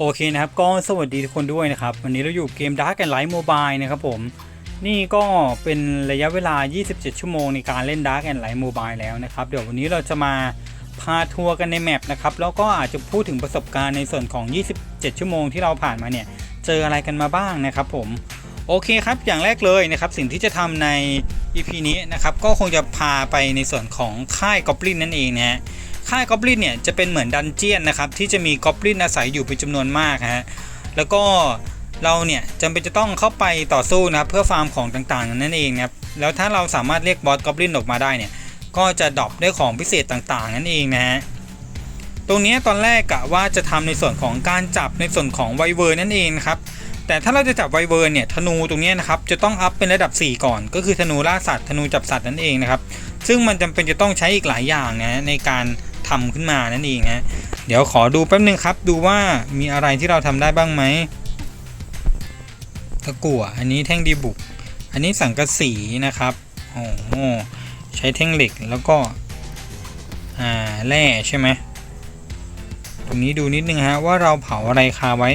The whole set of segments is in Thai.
โอเคนะครับ ก็สวัสดีทุกคนด้วยนะครับ วันนี้เราอยู่เกม Dark and Light Mobile นะครับผม นี่ก็เป็นระยะเวลา 27 ชั่วโมงในการเล่น Dark and Light Mobile แล้วนะครับ เดี๋ยววันนี้เราจะมาพาทัวร์กันในแมปนะครับ แล้วก็อาจจะพูดถึงประสบการณ์ในส่วนของ 27 ชั่วโมงที่เราผ่านมาเนี่ย เจออะไรกันมาบ้างนะครับผม โอเคครับ อย่างแรกเลยนะครับสิ่งที่จะทำใน EP นี้นะครับก็คงจะพาไปในส่วนของค่ายกอบลินนั่นเองนะฮะค่ายกอบลินเนี่ยจะเป็นเหมือนดันเจียนนะครับที่จะมีกอบลินอาศัยอยู่เป็นจำนวนมากฮะแล้วก็เราเนี่ยจำเป็นจะต้องเข้าไปต่อสู้นะครับเพื่อฟาร์มของต่างๆนั่นเองนะครับแล้วถ้าเราสามารถเรียกบอสกอบลินออกมาได้เนี่ยก็จะดรอปได้ของพิเศษต่างๆ นั่นเองนะฮะตรงนี้ตอนแรกกะว่าจะทำในส่วนของการจับในส่วนของไวเวอร์นั่นเองครับ แต่ถ้าเราจะจับไวเวอร์เนี่ยธนูตรงนี้นะครับจะต้องอัพเป็นระดับ 4 ก่อน ก็คือธนูล่าสัตว์ธนูจับสัตว์นั่นเองนะครับซึ่งมันจำเป็นจะต้องใช้อีกหลายอย่างนะในการทำขึ้นมานั่นเองฮะเดี๋ยวขอดูแป๊บนึงครับ ดูว่ามีอะไรที่เราทำได้บ้างไหมตะกั่วอันนี้แท่งดีบุก อันนี้สังกะสีนะครับโอ้โหใช้แท่งเหล็กแล้วก็อ่าแร่ใช่ไหมตรงนี้ดูนิดนึงฮะว่าเราเผาอะไรคาไว้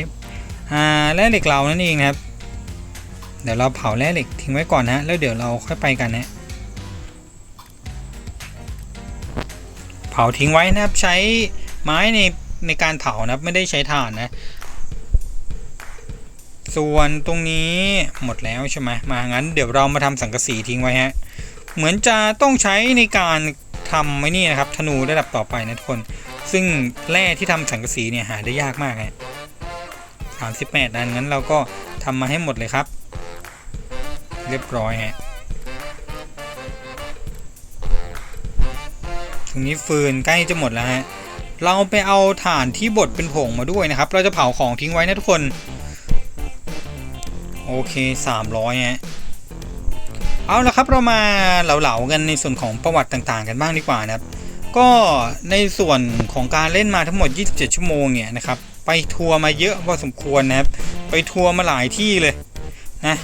แร่เหล็กเรานั่นเองนะครับ เดี๋ยวเราเผาแร่เหล็กทิ้งไว้ก่อนนะแล้วเดี๋ยวเราค่อยไปกันนะเผาทิ้งไว้นะครับใช้ไม้ในในการเผานะครับไม่ได้ใช้ถ่านนะ ส่วนตรงนี้หมดแล้วใช่ไหมมางั้นเดี๋ยวเรามาทำสังกะสีทิ้งไว้ฮะเหมือนจะต้องใช้ในการทำไว้นี่นะครับธนูระดับต่อไปนะทุกคน ซึ่งแร่ที่ทำสังกะสีเนี่ยหาได้ยากมากฮะ สามสิบแปดอันงั้นเราก็ทำมาให้หมดเลยครับ เรียบร้อยฮะตรงนี้ฟืนใกล้จะหมดแล้วฮะเราไปเอาถ่านที่บดเป็นผงมาด้วยนะครับ เราจะเผาของทิ้งไว้นะทุกคน โอเค 300ฮะเอาละครับเรามาเหลาๆกันในส่วนของประวัติต่างๆ กันบ้างดีกว่านะครับ ก็ในส่วนของการเล่นมาทั้งหมด 27 ชั่วโมงเนี่ยนะครับ ไปทัวร์มาเยอะพอสมควรนะครับ ไปทัวร์มาหลายที่เลยนะ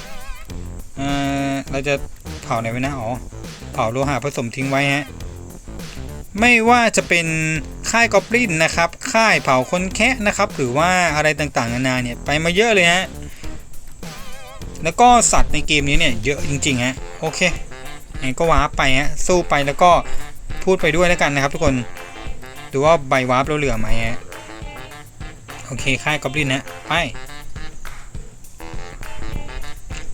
เออเราจะเผาไหนไว้นะอ๋อเผาโลหะผสมทิ้งไว้ฮะไม่ว่าจะเป็นค่ายกอบลินนะครับ ค่ายเผาคนแคะนะครับ หรือว่าอะไรต่างๆนานาเนี่ยไปมาเยอะเลยฮะแล้วก็สัตว์ในเกมนี้เนี่ยเยอะจริงๆฮะโอเคงั้นก็วาร์ปไปฮะสู้ไปแล้วก็พูดไปด้วยแล้วกันนะครับ ทุกคนดูว่าใบวาร์ปเราเหลือไหมฮะ โอเคค่ายกอบลินนะไป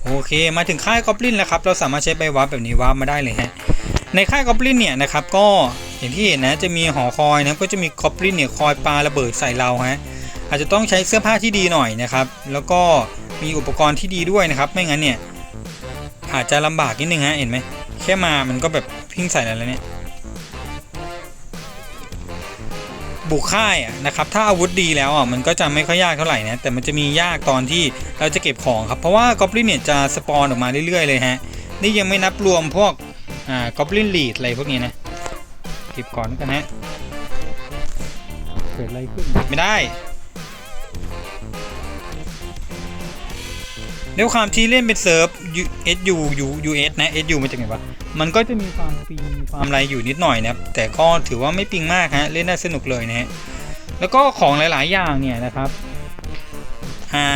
โอเคมาถึงค่ายกอบลินแล้วครับเราสามารถใช้ใบวาร์ปแบบนี้วาร์ปมาได้เลยฮะในค่ายกอบลินเนี่ยนะครับก็อย่างที่เห็นนะจะมีหอคอยนะก็จะมีกอบลินเนี่ยคอยปาระเบิดใส่เราฮะอาจจะต้องใช้เสื้อผ้าที่ดีหน่อยนะครับแล้วก็มีอุปกรณ์ที่ดีด้วยนะครับ ไม่งั้นเนี่ยอาจจะลำบากนิดนึงฮะเห็นไหมแค่มามันก็แบบพิ้งใส่แล้วเนี่ย บุกค่ายอะนะครับถ้าอาวุธดีแล้วอะมันก็จะไม่ค่อยยากเท่าไหร่นะแต่มันจะมียากตอนที่เราจะเก็บของครับเพราะว่ากอบลินเนี่ยจะสปอนออกมาเรื่อยๆเลยฮะนี่ยังไม่นับรวมพวกอ่ากอบลินลีดอะไรพวกนี้นะเก็บก่อนกันฮะเกิดอะไรขึ้นไม่ได้ด้วยความที่เล่นเป็นเซิร์ฟ SU U US นะ SU มาจากไหนวะ มันก็จะมีความปิงความอะไรอยู่นิดหน่อยนะครับ แต่ก็ถือว่าไม่ปิงมากฮะเล่นได้สนุกเลยนะฮะแล้วก็ของหลาย ๆ อย่างเนี่ยนะครับอ่า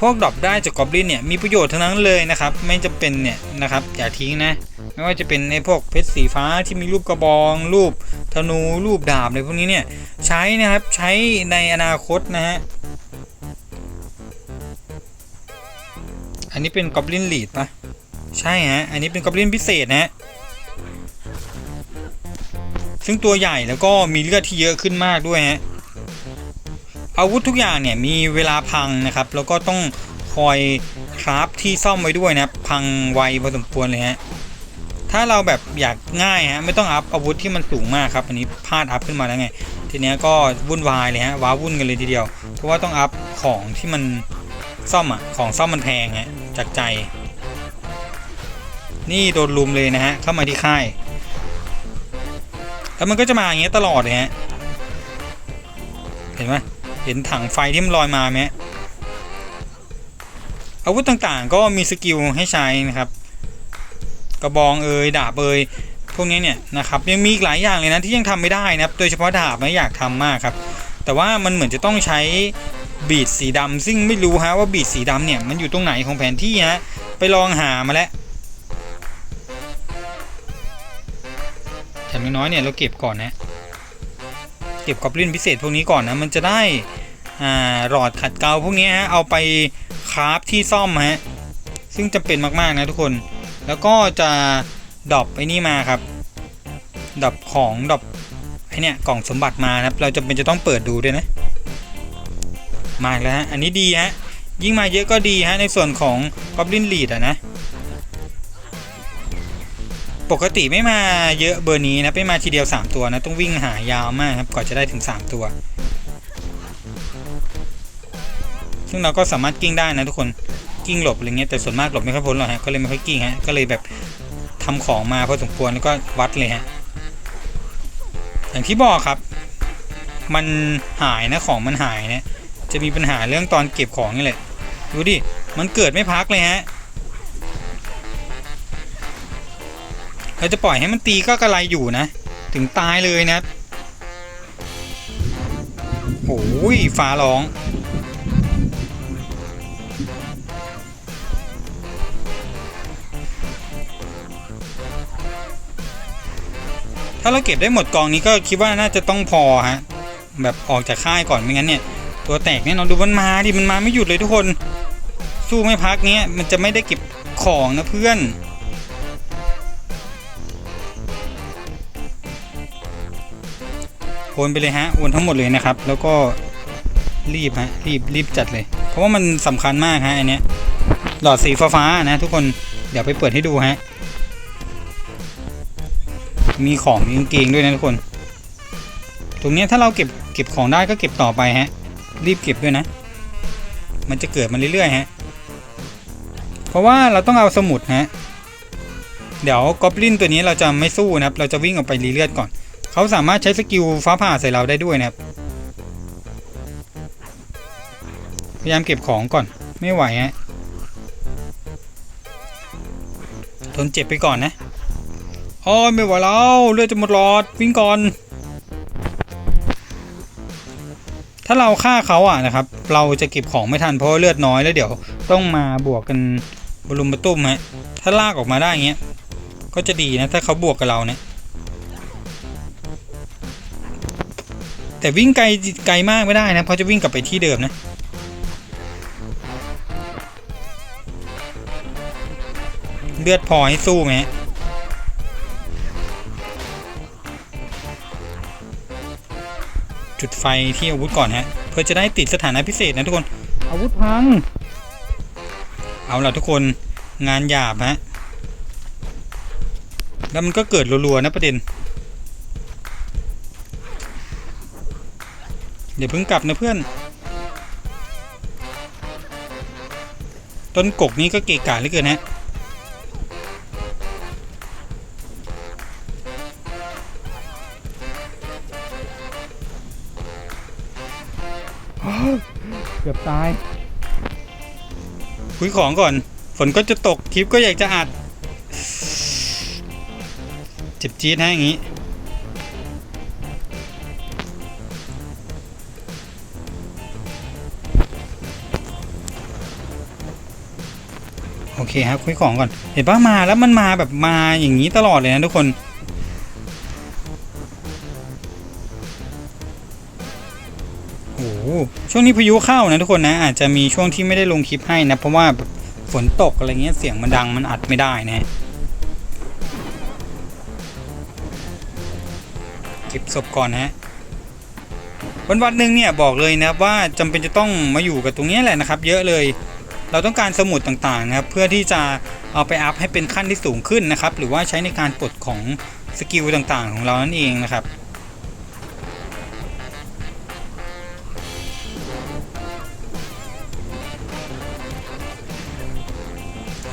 พวกดรอปได้จากกอบลินเนี่ยมีประโยชน์ทั้งนั้นเลยนะครับ ไม่จำเป็นเนี่ยนะครับอย่าทิ้งนะ ไม่ว่าจะเป็นในพวกเพชรสีฟ้าที่มีรูปกระบอง รูปธนูรูปดาบอะไรพวกนี้เนี่ยใช้นะครับใช้ในอนาคตนะฮะอันนี้เป็นกอบลินลีดปะ ใช่ฮะ อันนี้เป็นกอบลินพิเศษนะฮะซึ่งตัวใหญ่แล้วก็มีเลือดที่เยอะขึ้นมากด้วยฮะ อาวุธทุกอย่างเนี่ยมีเวลาพังนะครับ แล้วก็ต้องคอยคราฟที่ซ่อมไว้ด้วยนะพังไวพอสมควรเลยฮะ ถ้าเราแบบอยากง่ายฮะไม่ต้องอัพอาวุธที่มันสูงมากครับ อันนี้พลาดอัพขึ้นมาแล้วไง ทีเนี้ยก็วุ่นวายเลยฮะว้าวุ่นกันเลยทีเดียว เพราะว่าต้องอัพของที่มันซ่อมอะของซ่อมมันแพงฮะจากใจ นี่โดนลุมเลยนะฮะเข้ามาที่ค่าย แล้วมันก็จะมาอย่างเงี้ยตลอดเลยฮะเห็นไหมเห็นถังไฟที่มันลอยมาไหมอาวุธต่างๆ ก็มีสกิลให้ใช้นะครับ กระบองเอ่ยดาบเอ่ยพวกนี้เนี่ยนะครับยังมีอีกหลายอย่างเลยนะที่ยังทำไม่ได้นะครับ โดยเฉพาะดาบนะอยากทำมากครับ แต่ว่ามันเหมือนจะต้องใช้บีดสีดำซึ่งไม่รู้ฮะว่าบีดสีดำเนี่ยมันอยู่ตรงไหนของแผนที่ฮะไปลองหามาแล้ว อย่างน้อยๆเนี่ยเราเก็บก่อนนะ เก็บกอบลินพิเศษพวกนี้ก่อนนะมันจะได้อ่าหลอดขัดเกลาพวกนี้ฮะเอาไปคราฟที่ซ่อมฮะซึ่งจำเป็นมากๆนะทุกคน แล้วก็จะดรอปไอ้นี่มาครับดรอปของดรอปไอเนี่ยกล่องสมบัติมานะครับเราจะเป็นจะต้องเปิดดูด้วยนะมากแล้วฮะอันนี้ดีฮะยิ่งมาเยอะก็ดีฮะในส่วนของ Goblin Lead อะนะ ปกติไม่มาเยอะเบอร์นี้นะไม่มาทีเดียว 3 ตัวนะ ต้องวิ่งหายาวมากครับกว่อนจะได้ถึง 3 ตัว ซึ่งเราก็สามารถกิ้งได้นะทุกคนกิ้งหลบอะไรเงี้ยแต่ส่วนมากหลบไม่ค่อยพ้นหรอกฮะก็เลยไม่ค่อยกิ้งฮะก็เลยแบบทำของมาพอสมควรแล้วก็วัดเลยฮะอย่างที่บอกครับ มันหายนะของมันหายเนะจะมีปัญหาเรื่องตอนเก็บของนี่แหละดูดิมันเกิดไม่พักเลยฮะ เราจะปล่อยให้มันตีก็กระไรอยู่นะ ถึงตายเลยนะโอ้ยฟ้าร้อง ถ้าเราเก็บได้หมดกองนี้ก็คิดว่าน่าจะต้องพอฮะ แบบออกจากค่ายก่อนไม่งั้นเนี่ย ตัวแตกแน่นอนดูมันมาดิมันมาไม่หยุดเลยทุกคน สู้ไม่พักเนี้ยมันจะไม่ได้เก็บของนะเพื่อน โอนไปเลยฮะโอนทั้งหมดเลยนะครับ แล้วก็รีบฮะรีบรีบจัดเลย เพราะว่ามันสำคัญมากฮะอันเนี้ยหลอดสีฟ้าๆนะ ทุกคนเดี๋ยวไปเปิดให้ดูฮะมีของมีกางเกงด้วยนะทุกคน ตรงนี้ถ้าเราเก็บเก็บของได้ก็เก็บต่อไปฮะ รีบเก็บด้วยนะ มันจะเกิดมาเรื่อยๆฮะเพราะว่าเราต้องเอาสมุดฮะเดี๋ยวกอบลินตัวนี้เราจะไม่สู้นะครับ เราจะวิ่งออกไปรีเลือดก่อน เขาสามารถใช้สกิลฟ้าผ่าใส่เราได้ด้วยนะครับ พยายามเก็บของก่อน ไม่ไหวฮะ ทนเจ็บไปก่อนนะโอ้ยไม่ไหวแล้วเลือดจะหมดหลอดวิ่งก่อน ถ้าเราฆ่าเขาอะนะครับ เราจะเก็บของไม่ทันเพราะเลือดน้อยแล้วเดี๋ยว ต้องมาบวกกันบรุมประตุ้มฮะถ้าลากออกมาได้เงี้ยก็จะดีนะถ้าเขาบวกกับเราเนี่ย แต่วิ่งไกลไกลมากไม่ได้นะเพราะจะวิ่งกลับไปที่เดิมนะเลือดพอให้สู้ไหมจุดไฟที่อาวุธก่อนฮะ เพื่อจะได้ติดสถานะพิเศษนะทุกคน อาวุธพัง เอาล่ะทุกคนงานหยาบฮะ แล้วมันก็เกิดรัวๆนะประเด็น เดี๋ยวเพิ่งกลับนะเพื่อน ต้นกกนี้ก็เกะกะเหลือเกินฮะเกือบตายคุยของก่อน ฝนก็จะตกคลิปก็อยากจะอัด เจ็บจี๊ดฮะอย่างนี้ เคครับคุยของก่อน เห็นปะมาแล้วมันมาแบบมาอย่างนี้ตลอดเลยนะทุกคนโอ้โหช่วงนี้พายุเข้านะทุกคนนะ อาจจะมีช่วงที่ไม่ได้ลงคลิปให้นะ เพราะว่าฝนตกอะไรเงี้ยเสียงมันดังมันอัดไม่ได้นะเก็บศพก่อนนะฮะวันวันหนึ่งเนี่ยบอกเลยนะว่าจำเป็นจะต้องมาอยู่กับตรงนี้แหละนะครับ เยอะเลย เราต้องการสมุดต่างๆนะครับเพื่อที่จะเอาไปอัพให้เป็นขั้นที่สูงขึ้นนะครับ หรือว่าใช้ในการปลดของสกิลต่างๆ ของเรานั่นเองนะครับ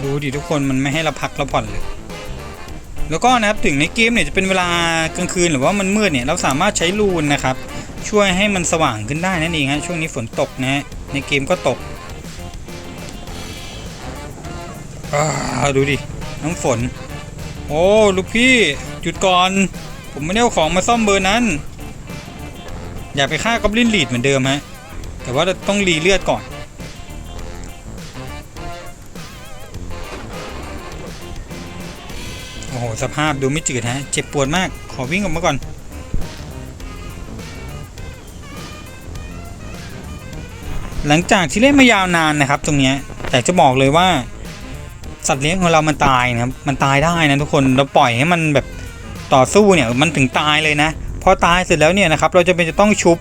ดูดิทุกคนมันไม่ให้เราพักเราผ่อนเลย แล้วก็นะครับถึงในเกมเนี่ยจะเป็นเวลากลางคืนหรือว่ามันมืดเนี่ยเราสามารถใช้รูนนะครับ ช่วยให้มันสว่างขึ้นได้นั่นเองฮะช่วงนี้ฝนตกนะฮะในเกมก็ตก อาดูดิ น้ำฝน โอ้ลูกพี่หยุดก่อน ผมไม่ได้เอาของมาซ่อมเบอร์นั้น อย่าไปฆ่ากอบลินลีดเหมือนเดิมฮะ แต่ว่าต้องรีเลือดก่อนโอ้โหสภาพดูไม่จืดฮะ เจ็บปวดมาก ขอวิ่งออกมาก่อน หลังจากที่เล่นมายาวนานนะครับ ตรงเนี้ยแต่จะบอกเลยว่า สัตว์เลี้ยงของเรามันตายนะครับ มันตายได้นะทุกคนเราปล่อยให้มันแบบต่อสู้เนี่ยมันถึงตายเลยนะพอตายเสร็จแล้วเนี่ยนะครับเราจะเป็นจะต้องชุบ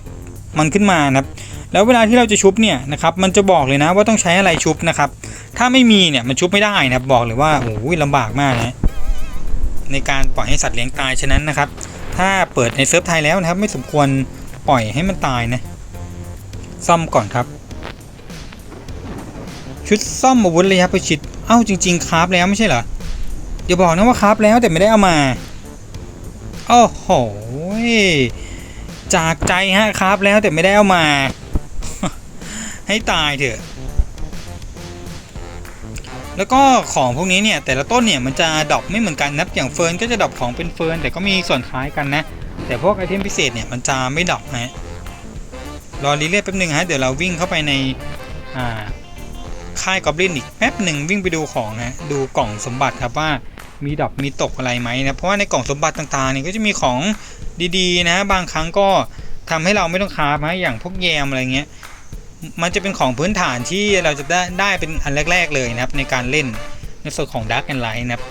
มันขึ้นมานะครับแล้วเวลาที่เราจะชุบเนี่ยนะครับมันจะบอกเลยนะว่าต้องใช้อะไรชุบนะครับถ้าไม่มีเนี่ยมันชุบไม่ได้นะครับบอกเลยว่าโอ้ยลำบากมากนะในการปล่อยให้สัตว์เลี้ยงตายฉะนั้นนะครับ ถ้าเปิดในเซิร์ฟไทยแล้วนะครับ ไม่สมควรปล่อยให้มันตายนะซ่อมก่อนครับ ชุดซ่อมอาวุธระยะประชิด เอ้าจริง ๆคราฟแล้วไม่ใช่เหรออย่าบอกนะว่าคราฟแล้วแต่ไม่ได้เอามาโอ้โหจากใจฮะคราฟแล้วแต่ไม่ได้เอามา ให้ตายเถอะ แล้วก็ของพวกนี้เนี่ย แต่ละต้นเนี่ยมันจะดรอปไม่เหมือนกันนะอย่างเฟิร์นก็จะดรอปของเป็นเฟิร์นแต่ก็มีส่วนคล้ายกันนะ แต่พวกไอเทมพิเศษเนี่ยมันจะไม่ดรอปฮะรอรีเลียแป๊บหนึงฮะเดี๋ยวเราวิ่งเข้าไปในอ่า ค่ายกอบลินอีกแป๊บหนึ่งวิ่งไปดูของนะดูกล่องสมบัติครับว่ามีดรอปมีตกอะไรไหมนะเพราะว่าในกล่องสมบัติต่างๆเนี่ยก็จะมีของดีๆนะบางครั้งก็ทำให้เราไม่ต้องคาฟนะอย่างพวกแยมอะไรเงี้ยมันจะเป็นของพื้นฐานที่เราจะได้ได้เป็นอันแรก ๆ เลยนะครับในการเล่นในส่วนของ Dark and Light นะครับ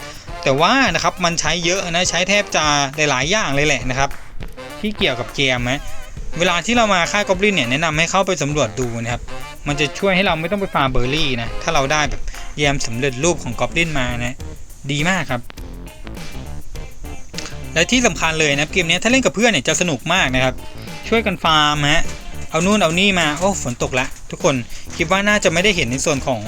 แต่ว่านะครับมันใช้เยอะนะใช้แทบจะหลายๆอย่างเลยแหละนะครับ ที่เกี่ยวกับเกมนะเวลาที่เรามาค่ายกอบลินเนี่ยแนะนำให้เข้าไปสำรวจดูนะครับ มันจะช่วยให้เราไม่ต้องไปฟาร์มเบอร์รี่นะ ถ้าเราได้แบบแยมสำเร็จรูปของกอบลินมานะ ดีมากครับ และที่สำคัญเลยนะเกมนี้ถ้าเล่นกับเพื่อนเนี่ยจะสนุกมากนะครับ ช่วยกันฟาร์มฮะ เอานู่นเอานี่มา โอ้ฝนตกละ ทุกคนคิดว่าน่าจะไม่ได้เห็นในส่วนของ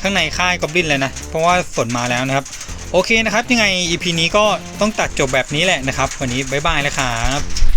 ข้างในค่ายกอบลินเลยนะ เพราะว่าฝนมาแล้วนะครับ โอเคนะครับ ยังไง EP นี้ก็ต้องตัดจบแบบนี้แหละนะครับ วันนี้บ๊ายบายแล้วครับ